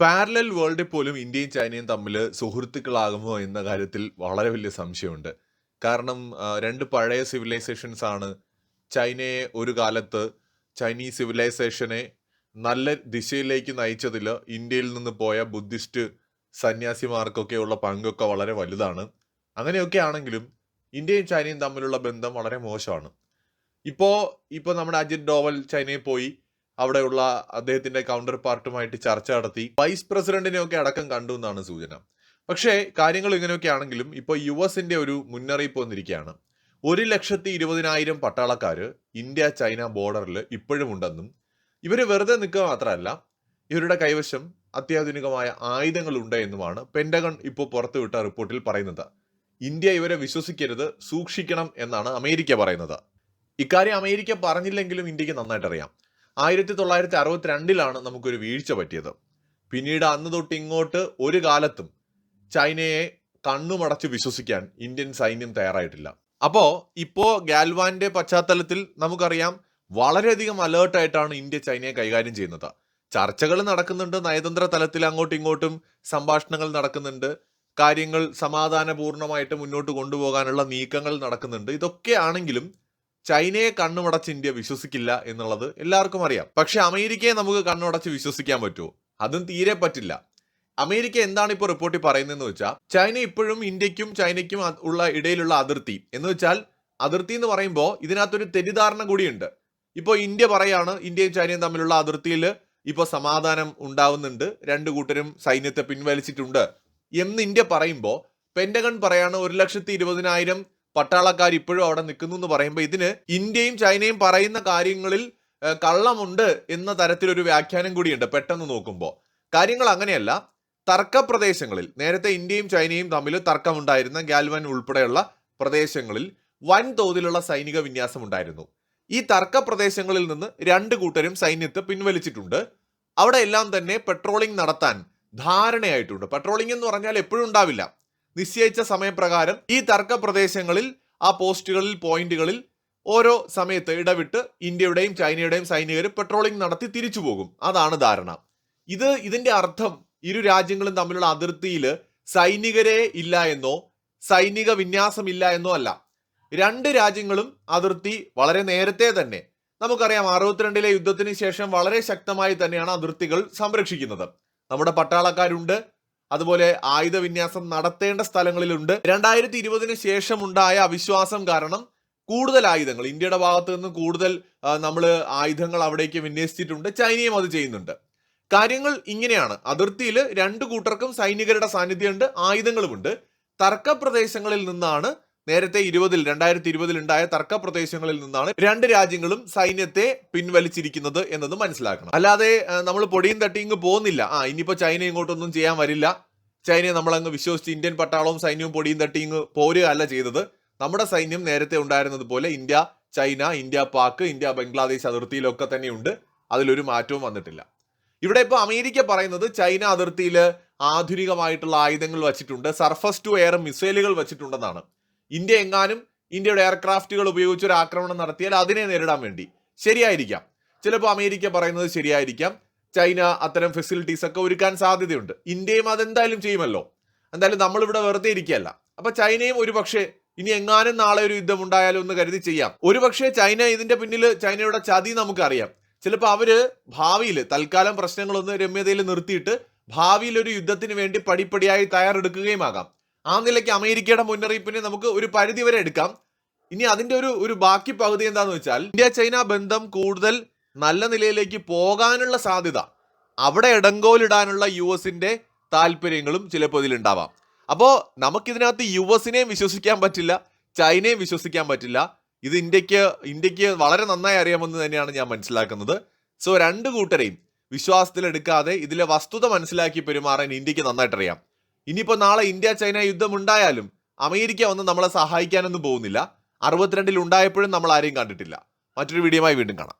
Parallel വേൾഡിൽ പോലും ഇന്ത്യയും ചൈനയും തമ്മിൽ സുഹൃത്തുക്കളാകുമോ എന്ന കാര്യത്തിൽ വളരെ വലിയ സംശയമുണ്ട്. കാരണം രണ്ട് പഴയ സിവിലൈസേഷൻസ് ആണ് ചൈനയെ ഒരു കാലത്ത് ചൈനീസ് സിവിലൈസേഷനെ നല്ല ദിശയിലേക്ക് നയിച്ചതിൽ ഇന്ത്യയിൽ നിന്ന് പോയ ബുദ്ധിസ്റ്റ് സന്യാസിമാർക്കൊക്കെയുള്ള പങ്കൊക്കെ വളരെ വലുതാണ്. അങ്ങനെയൊക്കെ ആണെങ്കിലും ഇന്ത്യയും ചൈനയും തമ്മിലുള്ള ബന്ധം വളരെ മോശമാണ്. ഇപ്പോൾ ഇപ്പോൾ നമ്മുടെ അജിത് ഡോവൽ ചൈനയിൽ പോയി അവിടെയുള്ള അദ്ദേഹത്തിന്റെ കൗണ്ടർ പാർട്ടുമായിട്ട് ചർച്ച നടത്തി. വൈസ് പ്രസിഡന്റിനെ ഒക്കെ അടക്കം കണ്ടു എന്നാണ് സൂചന. പക്ഷേ കാര്യങ്ങൾ ഇങ്ങനെയൊക്കെ ആണെങ്കിലും ഇപ്പോൾ യു എസിന്റെ ഒരു മുന്നറിയിപ്പ് വന്നിരിക്കുകയാണ്. ഒരു ലക്ഷത്തി ഇരുപതിനായിരം പട്ടാളക്കാർ ഇന്ത്യ ചൈന ബോർഡറിൽ ഇപ്പോഴും ഉണ്ടെന്നും ഇവർ വെറുതെ നിൽക്കുക മാത്രമല്ല ഇവരുടെ കൈവശം അത്യാധുനികമായ ആയുധങ്ങൾ ഉണ്ട് എന്നുമാണ് പെന്റഗൺ ഇപ്പോൾ പുറത്തുവിട്ട റിപ്പോർട്ടിൽ പറയുന്നത്. ഇന്ത്യ ഇവരെ വിശ്വസിക്കരുത് സൂക്ഷിക്കണം എന്നാണ് അമേരിക്ക പറയുന്നത്. ഇക്കാര്യം അമേരിക്ക പറഞ്ഞില്ലെങ്കിലും ഇന്ത്യയ്ക്ക് നന്നായിട്ട് അറിയാം ആയിരത്തി തൊള്ളായിരത്തി അറുപത്തിരണ്ടിലാണ് നമുക്കൊരു വീഴ്ച പറ്റിയത്. പിന്നീട് അന്ന് തൊട്ട് ഇങ്ങോട്ട് ഒരു കാലത്തും ചൈനയെ കണ്ണുമടച്ച് വിശ്വസിക്കാൻ ഇന്ത്യൻ സൈന്യം തയ്യാറായിട്ടില്ല. അപ്പോൾ ഇപ്പോ ഗാൽവാന്റെ പശ്ചാത്തലത്തിൽ നമുക്കറിയാം വളരെയധികം അലേർട്ടായിട്ടാണ് ഇന്ത്യ ചൈനയെ കൈകാര്യം ചെയ്യുന്നത്. ചർച്ചകൾ നടക്കുന്നുണ്ട് നയതന്ത്ര തലത്തിൽ അങ്ങോട്ടും ഇങ്ങോട്ടും സംഭാഷണങ്ങൾ നടക്കുന്നുണ്ട് കാര്യങ്ങൾ സമാധാനപൂർണമായിട്ട് മുന്നോട്ട് കൊണ്ടുപോകാനുള്ള നീക്കങ്ങൾ നടക്കുന്നുണ്ട്. ഇതൊക്കെ ആണെങ്കിലും ചൈനയെ കണ്ണുമടച്ച് ഇന്ത്യ വിശ്വസിക്കില്ല എന്നുള്ളത് എല്ലാവർക്കും അറിയാം. പക്ഷെ അമേരിക്കയെ നമുക്ക് കണ്ണുമടച്ച് വിശ്വസിക്കാൻ പറ്റുമോ? അതും തീരെ പറ്റില്ല. അമേരിക്ക എന്താണ് ഇപ്പോൾ റിപ്പോർട്ടിൽ പറയുന്നതെന്ന് വെച്ചാൽ ചൈന ഇപ്പോഴും ഇന്ത്യക്കും ചൈനയ്ക്കും ഉള്ള ഇടയിലുള്ള അതിർത്തി. എന്ന് വെച്ചാൽ അതിർത്തി എന്ന് പറയുമ്പോൾ ഇതിനകത്തൊരു തെറ്റിദ്ധാരണ കൂടിയുണ്ട്. ഇപ്പോൾ ഇന്ത്യ പറയാണ് ഇന്ത്യയും ചൈനയും തമ്മിലുള്ള അതിർത്തിയിൽ ഇപ്പോൾ സമാധാനം ഉണ്ടാവുന്നുണ്ട്. രണ്ട് കൂട്ടരും സൈന്യത്തെ പിൻവലിച്ചിട്ടുണ്ട്. എന്ന് ഇന്ത്യ പറയുമ്പോൾ പെൻഡഗൺ പറയാണ് ഒരു ലക്ഷത്തി ഇരുപതിനായിരം പട്ടാളക്കാർ ഇപ്പോഴും അവിടെ നിൽക്കുന്നു എന്ന് പറയുമ്പോൾ ഇതിന് ഇന്ത്യയും ചൈനയും പറയുന്ന കാര്യങ്ങളിൽ കള്ളമുണ്ട് എന്ന തരത്തിലൊരു വ്യാഖ്യാനം കൂടിയുണ്ട് പെട്ടെന്ന് നോക്കുമ്പോൾ കാര്യങ്ങൾ അങ്ങനെയല്ല. തർക്ക പ്രദേശങ്ങളിൽ നേരത്തെ ഇന്ത്യയും ചൈനയും തമ്മിൽ തർക്കമുണ്ടായിരുന്ന ഗാൽവൻ ഉൾപ്പെടെയുള്ള പ്രദേശങ്ങളിൽ വൻതോതിലുള്ള സൈനിക വിന്യാസം ഉണ്ടായിരുന്നു ഈ തർക്ക പ്രദേശങ്ങളിൽ നിന്ന് രണ്ട് കൂട്ടരും സൈന്യത്തെ പിൻവലിച്ചിട്ടുണ്ട്. അവിടെ എല്ലാം തന്നെ പെട്രോളിംഗ് നടത്താൻ ധാരണയായിട്ടുണ്ട്. പെട്രോളിംഗ് എന്ന് പറഞ്ഞാൽ എപ്പോഴും ഉണ്ടാവില്ല. നിശ്ചയിച്ച സമയപ്രകാരം ഈ തർക്ക പ്രദേശങ്ങളിൽ ആ പോസ്റ്റുകളിൽ പോയിന്റുകളിൽ ഓരോ സമയത്ത് ഇടവിട്ട് ഇന്ത്യയുടെയും ചൈനയുടെയും സൈനികർ പെട്രോളിംഗ് നടത്തി തിരിച്ചു പോകും. അതാണ് ധാരണ. ഇത് ഇതിന്റെ അർത്ഥം ഇരു രാജ്യങ്ങളും തമ്മിലുള്ള അതിർത്തിയിൽ സൈനികരെ ഇല്ല എന്നോ സൈനിക വിന്യാസം ഇല്ല എന്നോ അല്ല. രണ്ട് രാജ്യങ്ങളും അതിർത്തി വളരെ നേരത്തെ തന്നെ നമുക്കറിയാം അറുപത്തിരണ്ടിലെ യുദ്ധത്തിന് ശേഷം വളരെ ശക്തമായി തന്നെയാണ് അതിർത്തികൾ സംരക്ഷിക്കുന്നത്. നമ്മുടെ പട്ടാളക്കാരുണ്ട് അതുപോലെ ആയുധ വിന്യാസം നടത്തേണ്ട സ്ഥലങ്ങളിലുണ്ട്. രണ്ടായിരത്തി ഇരുപതിന് ശേഷം ഉണ്ടായ അവിശ്വാസം കാരണം കൂടുതൽ ആയുധങ്ങൾ. ഇന്ത്യയുടെ ഭാഗത്ത് നിന്ന് കൂടുതൽ നമ്മൾ ആയുധങ്ങൾ അവിടേക്ക് വിന്യസിച്ചിട്ടുണ്ട്. ചൈനയും അത് ചെയ്യുന്നുണ്ട്. കാര്യങ്ങൾ ഇങ്ങനെയാണ്. അതിർത്തിയിൽ രണ്ടു കൂട്ടർക്കും സൈനികരുടെ സാന്നിധ്യമുണ്ട് ആയുധങ്ങളുമുണ്ട്. തർക്ക പ്രദേശങ്ങളിൽ നിന്നാണ് നേരത്തെ ഇരുപതിൽ രണ്ടായിരത്തി ഇരുപതിൽ ഉണ്ടായ തർക്ക പ്രദേശങ്ങളിൽ നിന്നാണ് രണ്ട് രാജ്യങ്ങളും സൈന്യത്തെ പിൻവലിച്ചിരിക്കുന്നത് എന്നത് മനസ്സിലാക്കണം. അല്ലാതെ നമ്മൾ പൊടിയും തട്ടിയും പോകുന്നില്ല. ആ ഇനിയിപ്പോ ചൈന ഇങ്ങോട്ടൊന്നും ചെയ്യാൻ വരില്ല. ചൈനയെ നമ്മളങ്ങ് വിശ്വസിച്ച് ഇന്ത്യൻ പട്ടാളവും സൈന്യവും പൊടിയും തട്ടിയും പോരുകയല്ല ചെയ്തത്. നമ്മുടെ സൈന്യം നേരത്തെ ഉണ്ടായിരുന്നത് പോലെ India China India Pak India Bangladesh അതിർത്തിയിലൊക്കെ തന്നെയുണ്ട്. അതിലൊരു മാറ്റവും വന്നിട്ടില്ല. ഇവിടെ ഇപ്പോൾ അമേരിക്ക പറയുന്നത് ചൈന അതിർത്തിയിൽ ആധുനികമായിട്ടുള്ള ആയുധങ്ങൾ വച്ചിട്ടുണ്ട്. സർഫസ് ടു എയർ മിസൈലുകൾ വച്ചിട്ടുണ്ടെന്നാണ്. ഇന്ത്യ എങ്ങാനും ഇന്ത്യയുടെ എയർക്രാഫ്റ്റുകൾ ഉപയോഗിച്ച് ഒരു ആക്രമണം നടത്തിയാൽ അതിനെ നേരിടാൻ വേണ്ടി. ശരിയായിരിക്കാം. ചിലപ്പോൾ അമേരിക്ക പറയുന്നത് ശരിയായിരിക്കാം. ചൈന അത്തരം ഫെസിലിറ്റീസ് ഒക്കെ ഒരുക്കാൻ സാധ്യതയുണ്ട്. ഇന്ത്യയും അതെന്തായാലും ചെയ്യുമല്ലോ. എന്തായാലും നമ്മളിവിടെ വെറുതെ ഇരിക്കുകയല്ല. അപ്പൊ ചൈനയും ഒരു പക്ഷേ ഇനി എങ്ങാനും നാളെ ഒരു യുദ്ധം ഉണ്ടായാലും ഒന്ന് കരുതി ചെയ്യാം. ഒരുപക്ഷെ ചൈന ഇതിന്റെ പിന്നിൽ ചൈനയുടെ ചതി നമുക്കറിയാം. ചിലപ്പോൾ അവർ ഭാവിയിൽ തൽക്കാലം പ്രശ്നങ്ങളൊന്ന് രമ്യതയിൽ നിർത്തിയിട്ട് ഭാവിയിൽ ഒരു യുദ്ധത്തിന് വേണ്ടി പടിപ്പടിയായി തയ്യാറെടുക്കുകയും ആകാം. ആ നിലയ്ക്ക് അമേരിക്കയുടെ മുന്നറിയിപ്പിനെ നമുക്ക് ഒരു പരിധി വരെ എടുക്കാം. ഇനി അതിന്റെ ഒരു ഒരു ബാക്കി പകുതി എന്താന്ന് വെച്ചാൽ ഇന്ത്യ ചൈന ബന്ധം കൂടുതൽ നല്ല നിലയിലേക്ക് പോകാനുള്ള സാധ്യത അവിടെ ഇടങ്കോലിടാനുള്ള യു എസിന്റെ താല്പര്യങ്ങളും ചിലപ്പോൾ ഇതിലുണ്ടാവാം. അപ്പോൾ നമുക്കിതിനകത്ത് യു എസിനെയും വിശ്വസിക്കാൻ പറ്റില്ല ചൈനയും വിശ്വസിക്കാൻ പറ്റില്ല. ഇത് ഇന്ത്യയ്ക്ക് ഇന്ത്യയ്ക്ക് വളരെ നന്നായി അറിയാമെന്ന് തന്നെയാണ് ഞാൻ മനസ്സിലാക്കുന്നത്. സോ രണ്ട് കൂട്ടരെയും വിശ്വാസത്തിലെടുക്കാതെ ഇതിലെ വസ്തുത മനസ്സിലാക്കി പെരുമാറാൻ ഇന്ത്യയ്ക്ക് നന്നായിട്ട് അറിയാം ഇനിയിപ്പോൾ നാളെ ഇന്ത്യ ചൈന യുദ്ധം ഉണ്ടായാലും അമേരിക്ക ഒന്നും നമ്മളെ സഹായിക്കാനൊന്നും പോകുന്നില്ല. അറുപത്തിരണ്ടിൽ ഉണ്ടായപ്പോഴും നമ്മൾ ആരെയും കണ്ടിട്ടില്ല. മറ്റൊരു വീഡിയോയുമായി വീണ്ടും കാണാം.